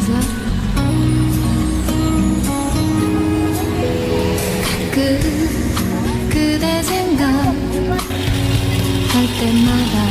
기사 가끔 그대 생각할 때마다